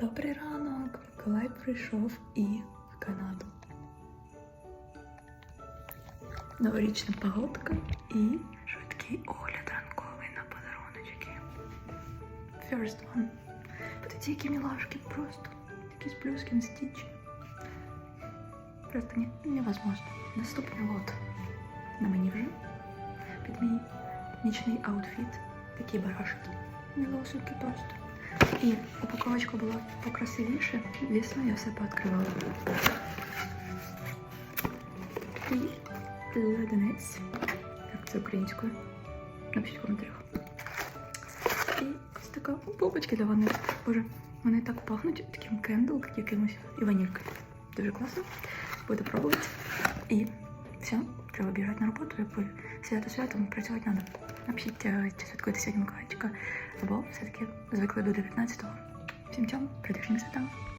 Добрий ранок! Миколай прийшов і в Канаду. Новорічна погодка і швидкий огляд ранковий на подаруночки. First one. Подивіться, які мілашки просто. Такі з плюским стіч. Просто не, невозможно. Наступний лот. На мені вже. Під мій нічний аутфіт. Такі барашки. Мілосики просто. І упаковочка була покрасивіше. Звісно, я все пооткривала. І леденець. Як це українською? Напишіть в коментарях. І ось така бубочки для ванни. Боже, вони так пахнуть таким кендл якимось і ванількою. Дуже класно. Буду пробувати. І все, треба бігати на роботу, по свято святом працювати треба. Напишіть, е, чи святкуєте сьогодні Миколайчика, або все-таки звикли до 19-го. Всім цьому, прийдешніми святами.